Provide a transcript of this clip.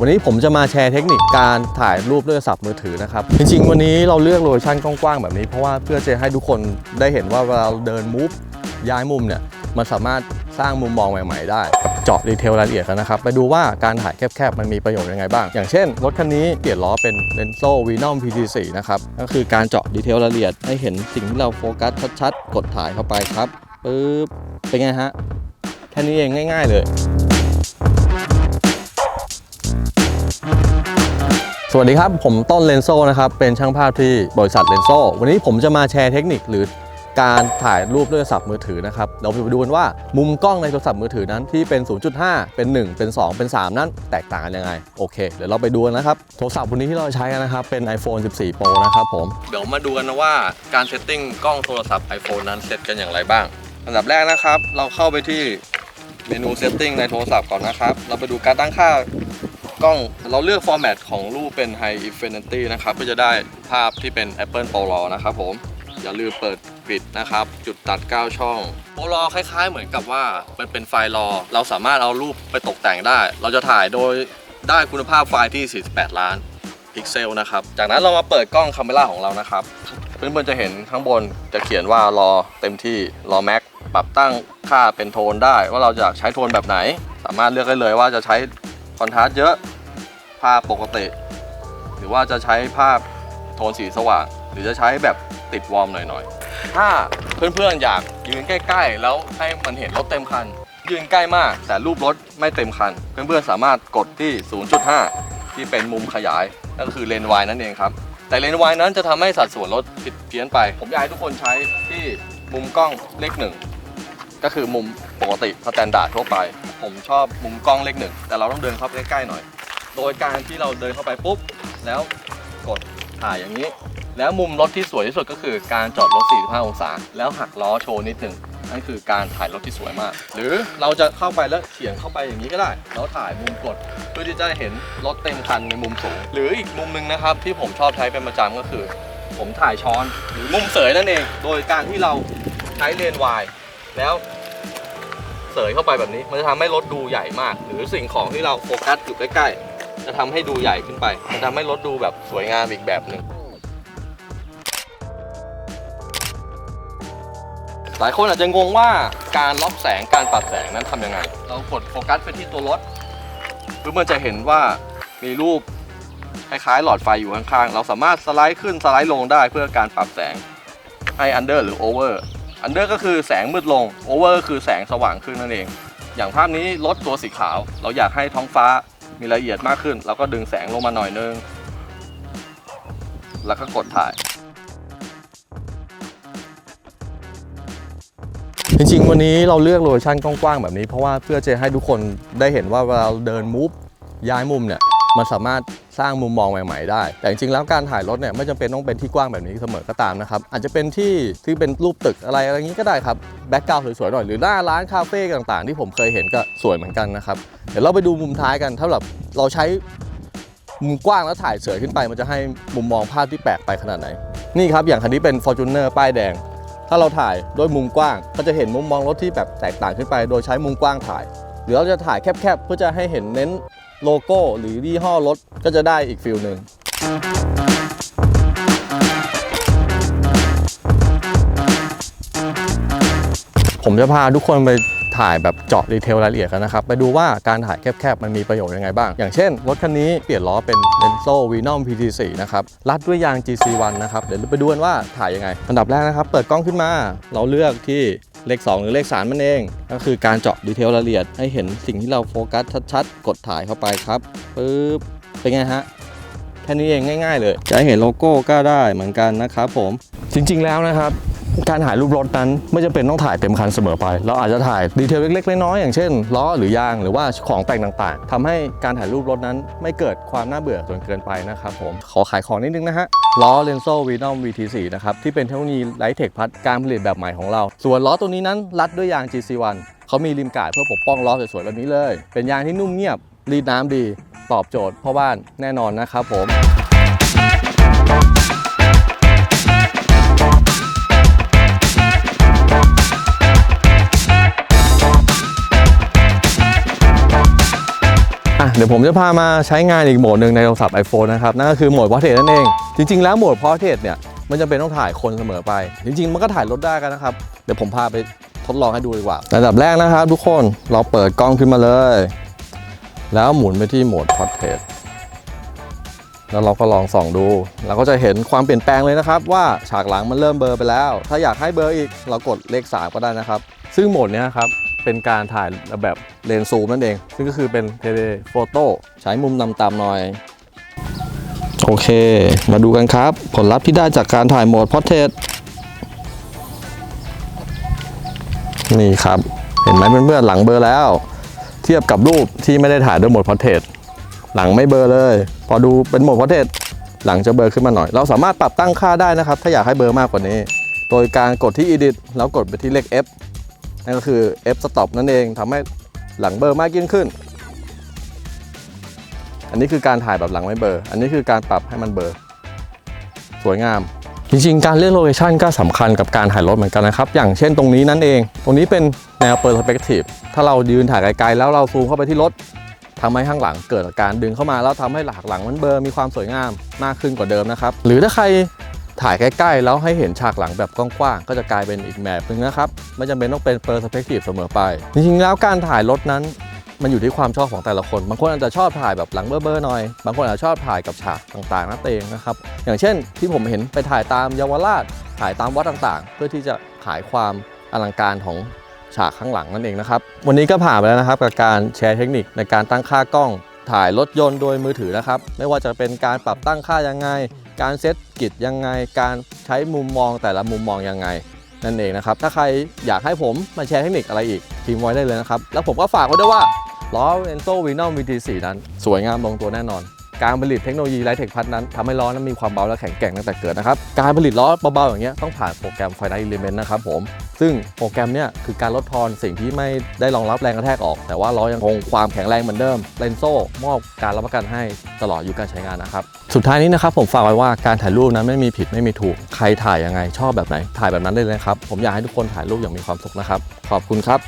วันนี้ผมจะมาแชร์เทคนิคการถ่ายรูปด้วยโทรศัพท์มือถือนะครับ จริงๆ วันนี้เราเลือกโลเคชั่นกว้างๆ แบบนี้เพราะว่าเพื่อจะให้ทุกคนได้เห็นว่าเวลาเราเดินมูฟย้ายมุมเนี่ย มันสามารถสร้างมุมมองใหม่ๆ ได้ เจาะดีเทลรายละเอียดกันนะครับ ไปดูว่าการถ่ายแคบๆ มันมีประโยชน์ยังไงบ้าง อย่างเช่น รถคันนี้เปลี่ยนล้อเป็นเลนโซวีนอม PT4 นะครับก็คือการเจาะดีเทลรายละเอียดให้เห็นสิ่งที่เราโฟกัสชัดๆ กดถ่ายเข้าไปครับปึ๊บเป็นไงฮะแค่นี้เองง่าย ๆ เลย วัสดีครับ ผมต้นเลนโซนะครับ เป็นช่างภาพที่บริษัทเลนโซวันนี้ผมจะมาแชร์เทคนิคหรือการถ่ายรูปด้วยโทรศัพท์มือถือนะครับ เราไปดูกันว่ามุมกล้องในโทรศัพท์มือถือนั้นที่เป็น 0.5 เป็น 1 เป็น 2 เป็น 3 นั้นแตกต่างกันยังไง โอเค เดี๋ยวเราไปดูกันนะครับ โทรศัพท์วันนี้ที่เราใช้กันนะครับ เป็น iPhone 14 Pro นะครับผม เดี๋ยวมาดูกันนะว่าการเซตติ้งกล้องโทรศัพท์ iPhone นั้นเซตกันอย่างไรบ้าง อันดับแรกนะครับ เราเข้าไปที่เมนูเซตติ้งในโทรศัพท์ก่อนนะครับ เราไปดูการตั้งค่า กล้องเราเลือกฟอร์แมตของรูปเป็น High Infinity นะครับเพื่อจะได้ภาพที่เป็น Apple ProRAW นะครับผมอย่าลืมเปิดกริดนะครับ จุดตัด 9 ช่อง ProRAW คล้ายๆ เหมือนกับว่ามันเป็นไฟล์รอ เราสามารถเอารูปไปตกแต่งได้ เราจะถ่ายโดยได้คุณภาพไฟล์ที่ 48 ล้านพิกเซลนะครับ จากนั้นเรามาเปิดกล้องคาเมล่าของเรานะครับ เพื่อนๆจะเห็นข้างบนจะเขียนว่ารอเต็มที่รอแม็กปรับตั้งค่าเป็นโทนได้ ว่าเราจะใช้โทนแบบไหน สามารถเลือกได้เลยว่าจะใช้ คอนทราสต์เยอะ ภาพปกติ หรือว่าจะใช้ภาพโทนสีสว่าง หรือจะใช้แบบติดวอร์มหน่อยๆ ถ้าเพื่อนๆอยากยืนใกล้ๆ แล้วให้มันเห็นรถเต็มคัน ยืนใกล้มาก แต่รูปรถไม่เต็มคัน เพื่อนๆสามารถกดที่ 0.5 ที่เป็นมุมขยายนั่นก็คือเลนส์วายนั่นเองครับ แต่เลนส์วายนั้นจะทำให้สัดส่วนรถผิดเพี้ยนไป ผมอยากให้ทุกคนใช้ที่มุมกล้องเลขหนึ่ง ก็คือมุมปกติสแตนดาร์ดทั่วไป ผมชอบมุมกล้องเลขหนึ่งแต่เราต้องเดินเข้าไปใกล้ๆหน่อย โดยการที่เราเดินเข้าไปปุ๊บ แล้วกดถ่ายอย่างนี้ แล้วมุมรถที่สวยที่สุดก็คือการจอดรถ 45 องศา แล้วหักล้อโชว์นิดหนึ่งนั่นคือการถ่ายรถที่สวยมาก หรือเราจะเข้าไปแล้วเขียนเข้าไปอย่างนี้ก็ได้ แล้วถ่ายมุมกดเพื่อที่จะเห็นรถเต็มคันในมุมสูง หรืออีกมุมหนึ่งนะครับที่ผมชอบใช้เป็นประจำก็คือ ผมถ่ายช้อนหรือมุมเสยนั่นเอง โดยการที่เราใช้เลนส์วาย แล้วเสยเข้าไปแบบนี้ มันจะทำให้รถดูใหญ่มาก หรือสิ่งของที่เราโฟกัสอยู่ใกล้ๆ จะทำให้ดูใหญ่ขึ้นไป มันทำให้รถดูแบบสวยงามอีกแบบหนึ่งหลายคนอาจจะงงว่าการล็อกแสงการปรับแสงนั้นทำยังไง เรากดโฟกัสไปที่ตัวรถเพื่อมันจะเห็นว่ามีรูปคล้ายๆหลอดไฟอยู่ข้างๆ เราสามารถสไลด์ขึ้นสไลด์ลงได้เพื่อการปรับแสงให้อันเดอร์หรือโอเวอร์ อันเดอร์ก็คือแสงมืดลงโอเวอร์คือแสงสว่างขึ้นนั่นเอง อย่างภาพนี้รถตัวสีขาว เราอยากให้ท้องฟ้ามีรายละเอียดมากขึ้น เราก็ดึงแสงลงมาหน่อยนึง แล้วก็กดถ่าย จริงๆ วันนี้เราเลือกโลเคชั่นกว้างๆ แบบนี้ เพราะว่าเพื่อจะให้ทุกคนได้เห็นว่าเวลาเราเดินมูฟย้ายมุมเนี่ย มันสามารถ สร้างมุมมองใหม่ๆได้ แต่จริงๆแล้วการถ่ายรถเนี่ยไม่จำเป็นต้องเป็นที่กว้างแบบนี้เสมอก็ตามนะครับ อาจจะเป็นที่ที่เป็นรูปตึกอะไรอะไรงนี้ก็ได้ครับแบ็กกราวด์สวยๆหน่อยหรือหน้าร้านคาเฟ่ต่างๆ ที่ผมเคยเห็นก็สวยเหมือนกันนะครับเดี๋ยวเราไปดูมุมท้ายกันถ้าแบบเราใช้มุมกว้างแล้วถ่ายเสยขึ้นไป มันจะให้มุมมองภาพที่แปลกไปขนาดไหน นี่ครับอย่างคันนี้เป็น Fortuner ป้ายแดง ถ้าเราถ่ายด้วยมุมกว้าง ก็จะเห็นมุมมองรถที่แบบแตกต่างขึ้นไป โดยใช้มุมกว้างถ่าย หรือเราจะถ่ายแคบๆเพื่อจะให้เห็นเน้น โลโก้หรือยี่ห้อรถก็จะได้อีกฟิลหนึ่งผมจะพาทุกคนไปถ่ายแบบเจาะดีเทลรายละเอียดกันนะครับ ไปดูว่าการถ่ายแคบๆ มันมีประโยชน์ยังไงบ้าง อย่างเช่น รถคันนี้เปลี่ยนล้อเป็น Lenso Venom PT4 นะครับ รัดด้วยยาง GC1 นะครับ เดี๋ยวไปดูกันว่าถ่ายยังไง อันดับแรกนะครับ เปิดกล้องขึ้นมา เราเลือกที่ เลข 2 หรือเลข3มันเอง ก็คือการเจาะดีเทลรายละเอียดให้เห็นสิ่งที่เราโฟกัสชัดๆ กดถ่ายเข้าไปครับปึ๊บเป็นไงฮะแค่นี้เองง่าย ๆ เลย จะเห็นโลโก้ก็ได้เหมือนกันนะครับผมจริงๆแล้วนะครับ การถ่ายรูปรถนั้นไม่จำเป็นต้องถ่ายเต็มคันเสมอไป เราอาจจะถ่ายดีเทลเล็กๆน้อยๆอย่างเช่นล้อหรือยางหรือว่าของแต่งต่างๆทำให้การถ่ายรูปรถนั้นไม่เกิดความน่าเบื่อจนเกินไปนะครับผมขอขายของนิดนึงนะฮะล้อ Lenso Venom VT4 นะครับที่เป็นเทคโนโลยีไลท์เทคพัดการผลิตแบบใหม่ของเรา ส่วนล้อตัวนี้นั้นรัดด้วยยาง GC1 เขามีริมกาดเพื่อปกป้องล้อสวยๆแบบนี้เลย เป็นยางที่นุ่มเงียบรีดน้ำดี ตอบโจทย์พ่อบ้านแน่นอนนะครับผม เดี๋ยวผมจะพามาใช้งานอีกโหมดหนึ่งในโทรศัพท์ iPhone นะครับ นั่นก็คือโหมด Portrait นั่นเอง จริง ๆ แล้วโหมด Portrait เนี่ย มันจะเป็นต้องถ่ายคนเสมอไป จริง ๆ มันก็ถ่ายรถได้กันนะครับ เดี๋ยวผมพาไปทดลองให้ดูดีกว่าระดับแรกนะครับทุกคนเราเปิดกล้องขึ้นมาเลย แล้วหมุนไปที่โหมด Portrait แล้วเราก็ลองส่องดูเราก็จะเห็นความเปลี่ยนแปลงเลยนะครับ ว่าฉากหลังมันเริ่มเบลอไปแล้ว ถ้าอยากให้เบลออีกเรากดเลข3ก็ได้นะครับ ซึ่งโหมดนี้ครับ เป็นการถ่ายแบบเลนส์ซูมนั่นเอง ซึ่งก็คือเป็นเทเลโฟโต้ใช้มุมนำต่ำๆหน่อย โอเค มาดูกันครับ ผลลัพธ์ที่ได้จากการถ่ายโหมด Portrait นี่ครับ เห็นไหมเพื่อนๆหลังเบลอแล้ว เทียบกับรูปที่ไม่ได้ถ่ายด้วยโหมด Portrait หลังไม่เบลอเลย พอดูเป็นโหมด Portrait หลังจะเบลอขึ้นมาหน่อย เราสามารถปรับตั้งค่าได้นะครับ ถ้าอยากให้เบลอมากกว่านี้ โดยการกดที่ Edit แล้วกดไปที่เลข F นั่นก็คือ F stop นั่นเองทำให้หลังเบลอมากยิ่งขึ้น อันนี้คือการถ่ายแบบหลังไม่เบลออันนี้คือการปรับให้มันเบลอสวยงาม จริงๆ การเลือกโลเคชันก็สำคัญกับการถ่ายรถเหมือนกันนะครับ อย่างเช่นตรงนี้นั่นเอง ตรงนี้เป็นแนวเปิด perspective ถ้าเรายืนถ่ายไกลๆแล้วเราซูมเข้าไปที่รถทำให้ข้างหลังเกิดอาการดึงเข้ามาแล้วทำให้หลักหลังมันเบลอมีความสวยงามมากขึ้นกว่าเดิมนะครับ หรือถ้าใคร ถ่ายใกล้ๆ แล้วให้เห็นฉากหลังแบบกว้างๆ ก็จะกลายเป็นอีกแบบหนึงนะครับ ไม่จำเป็นต้องเป็น perspective เสมอไป จริงๆ แล้วการถ่ายรถนั้น มันอยู่ที่ความชอบของแต่ละคน บางคนอาจจะชอบถ่ายแบบหลังเบ้อๆหน่อย บางคนอาจจะชอบถ่ายกับฉากต่างๆนั่นเองนะครับ อย่างเช่นที่ผมเห็นไปถ่ายตามเยาวราช ถ่ายตามวัดต่างๆ เพื่อที่จะขายความอลังการของฉากข้างหลังนั่นเองนะครับ วันนี้ก็ผ่านไปแล้วนะครับกับการแชร์เทคนิคในการตั้งค่ากล้องถ่ายรถยนต์โดยมือถือนะครับ ไม่ว่าจะเป็นการปรับตั้งค่ายังไง การเซตกิจยังไง การใช้มุมมองแต่ละมุมมองยังไง นั่นเองนะครับ ถ้าใครอยากให้ผมมาแชร์เทคนิคอะไรอีกพิมพ์ไว้ได้เลยนะครับ แล้วผมก็ฝากไว้ด้วยว่าล้อ e n z o v i n o m VT4 นั้น สวยงามลงตัวแน่นอน การผลิตเทคโนโลยีไลท์เทคพัทนั้นทำให้ล้อนั้นมีความเบาและแข็งแกร่งตั้งแต่เกิดนะครับ การผลิตล้อเบาๆอย่างเงี้ยต้องผ่านโปรแกรม Finite Element นะครับผม ซึ่งโปรแกรมเนี้ยคือการลดทอนสิ่งที่ไม่ได้รองรับแรงกระแทกออก แต่ว่าล้อยังคงความแข็งแรงเหมือนเดิมเลนโซ่มอบการรับประกันให้ตลอดอายุการใช้งานนะครับ สุดท้ายนี้นะครับผมฝากไว้ว่าการถ่ายรูปนั้นไม่มีผิดไม่มีถูกใครถ่ายยังไงชอบแบบไหนถ่ายแบบนั้นได้เลยครับผมอยากให้ทุกคนถ่ายรูปอย่างมีความสุขนะครับขอบคุณครับ